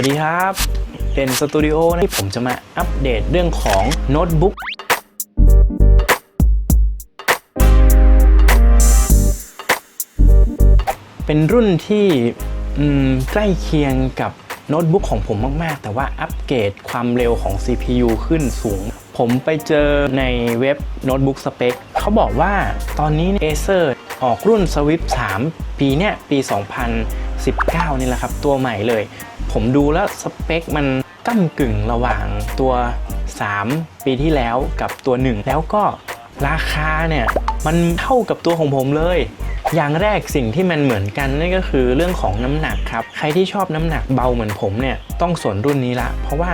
วัสดีครับเป็นสตูดิโอนะที่ผมจะมาอัปเดตเรื่องของโน้ตบุ๊กเป็นรุ่นที่ใกล้เคียงกับโน้ตบุ๊กของผมมาก ๆ แต่ว่าอัปเกรดความเร็วของ CPU ขึ้นสูง ผมไปเจอในเว็บโน้ตบุ๊กสเปคเขาบอกว่าตอนนี้ Acer ออกรุ่น Swift 3 ปีเนี้ยปี 2019 นี่แหละครับ ตัวใหม่เลย ผมดูแล้วสเปคมันก้ากึ่งระหว่างตัว 3 ปีที่แล้วกับตัว 1 แล้วก็ราคาเนี่ยมันเท่ากับตัวของผมเลย อย่างแรกสิ่งที่มันเหมือนกันนั่นก็คือเรื่องของน้ำหนักครับ ใครที่ชอบน้ำหนักเบาเหมือนผมเนี่ยต้องสนรุ่นนี้ละ เพราะว่า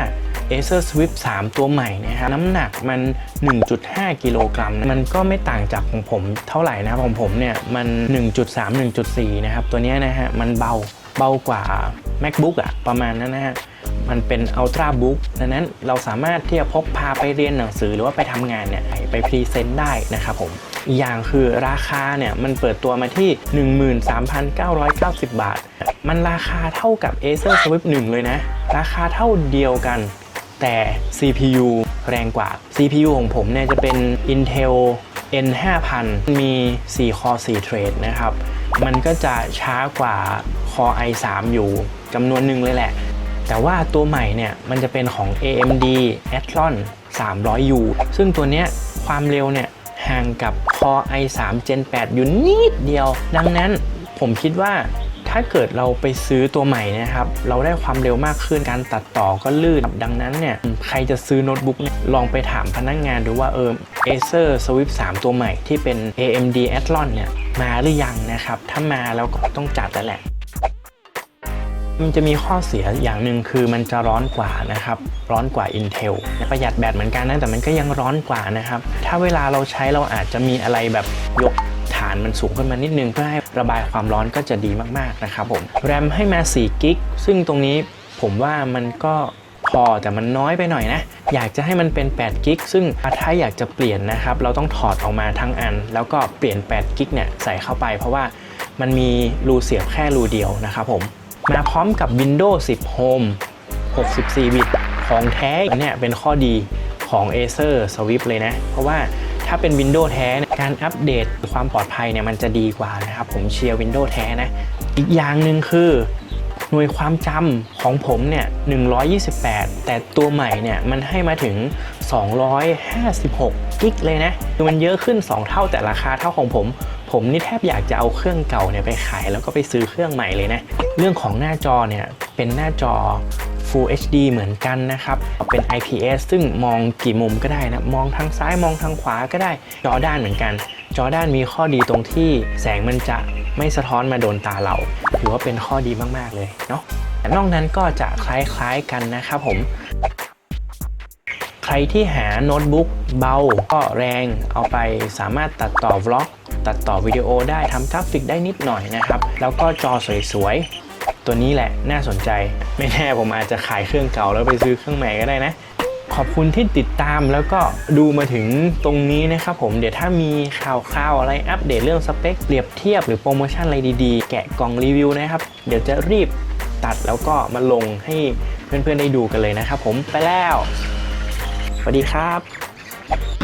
Acer Swift 3 ตัวใหม่นะครับน้ำหนักมัน 1.5 กิโลกรัมมันก็ไม่ต่างจากของผมเท่าไหร่นะครับของผมเนี่ยมัน 1.3 1.4 นะครับ ตัวนี้นะฮะมันเบา เบากว่า MacBook อะประมาณนั้นนะฮะมันเป็น Ultra Book ดังนั้นเราสามารถที่จะพกพาไปเรียนหนังสือหรือว่าไปทำงานเนี่ยไปพรีเซนต์ได้นะครับผมอีกอย่างคือราคาเนี่ยมันเปิดตัวมาที่ 13,990 บาท มันราคาเท่ากับ Acer Swift 1 เลยนะ ราคาเท่าเดียวกัน แต่ CPU แรงกว่า CPU ของผมเนี่ยจะเป็น Intel N5000 มี4 Core 4 Thread นะครับ มันก็จะช้ากว่า Core i3 อยู่จำนวนหนึ่งเลยแหละ แต่ว่าตัวใหม่เนี่ยมันจะเป็นของ AMD Athlon 300U ซึ่งตัวเนี้ยความเร็วเนี่ยห่างกับ Core i3 Gen 8 อยู่นิดเดียว ดังนั้นผมคิดว่า ถ้าเกิดเราไปซื้อตัวใหม่นะครับ เราได้ความเร็วมากขึ้นการตัดต่อก็ลื่น ดังนั้นเนี่ยใครจะซื้อโน้ตบุ๊กเนี่ยลองไปถามพนักงงานดูว่าเออ Acer Swift 3 ตัวใหม่ที่เป็น AMD Athlon เนี่ยมาหรือยังนะครับ ถ้ามาแล้วก็ต้องจัดแล้วแหละมันจะมีข้อเสียอย่างหนึ่งคือมันจะร้อนกว่านะครับ ร้อนกว่า Intel ประหยัดแบตเหมือนกันนะแต่มันก็ยังร้อนกว่านะครับ ถ้าเวลาเราใช้เราอาจจะมีอะไรแบบยกานมันสูงขึ้นมานิดนึงเพื่อให้ระบายความร้อนก็จะดีมากๆนะครับผมแรมให้มา4กิกซึ่งตรงนี้ผมว่ามันก็พอแต่มันน้อยไปหน่อยนะ อยากจะให้มันเป็น8กิกซึ่งถ้าอยากจะเปลี่ยนนะครับ เราต้องถอดออกมาทั้งอัน แล้วก็เปลี่ยน8กิกเนี่ยใส่เข้าไป เพราะว่ามันมีรูเสียบแค่รูเดียวนะครับผม มาพร้อมกับ Windows 10 Home 64 บิตของแท้อันเนี่ยเป็นข้อดีของ Acer Swift เลยนะ เพราะว่า ถ้าเป็น Windows แท้เนี่ยการอัปเดตความปลอดภัยเนี่ยมันจะดีกว่านะครับ ผมเชียร์ Windows แท้นะ อีกอย่างหนึ่งคือหน่วยความจำของผมเนี่ย128 แต่ตัวใหม่เนี่ยมันให้มาถึง 256 กิกเลยนะคือมันเยอะขึ้น 2 เท่าแต่ราคาเท่าของผม ผมนี่แทบอยากจะเอาเครื่องเก่าเนี่ยไปขาย แล้วก็ไปซื้อเครื่องใหม่เลยนะ เรื่องของหน้าจอเนี่ยเป็นหน้าจอ Full HD เหมือนกันนะครับ เป็น IPS ซึ่งมองกี่มุมก็ได้นะ มองทางซ้ายมองทางขวาก็ได้ จอด้านเหมือนกัน จอด้านมีข้อดีตรงที่แสงมันจะไม่สะท้อนมาโดนตาเรา ถือว่าเป็นข้อดีมาก ๆ เลยเนาะ แต่นอกนั้นก็จะคล้ายๆกันนะครับผมใครที่หาโน้ตบุ๊กเบาก็แรงเอาไปสามารถตัดต่อวล็อก ตัดต่อวิดีโอได้ทำกราฟิกได้นิดหน่อยนะครับ แล้วก็จอสวย ตัวนี้แหละน่าสนใจ ไม่แน่ผมอาจจะขายเครื่องเก่าแล้วไปซื้อเครื่องใหม่ก็ได้นะ ขอบคุณที่ติดตามแล้วก็ดูมาถึงตรงนี้นะครับผมเดี๋ยวถ้ามีข่าวข่าวอะไรอัปเดตเรื่องสเปคเปรียบเทียบหรือโปรโมชั่นอะไรดีๆ แกะกล่องรีวิวนะครับ เดี๋ยวจะรีบตัดแล้วก็มาลงให้เพื่อนๆได้ดูกันเลยนะครับผมไปแล้วสวัสดีครับ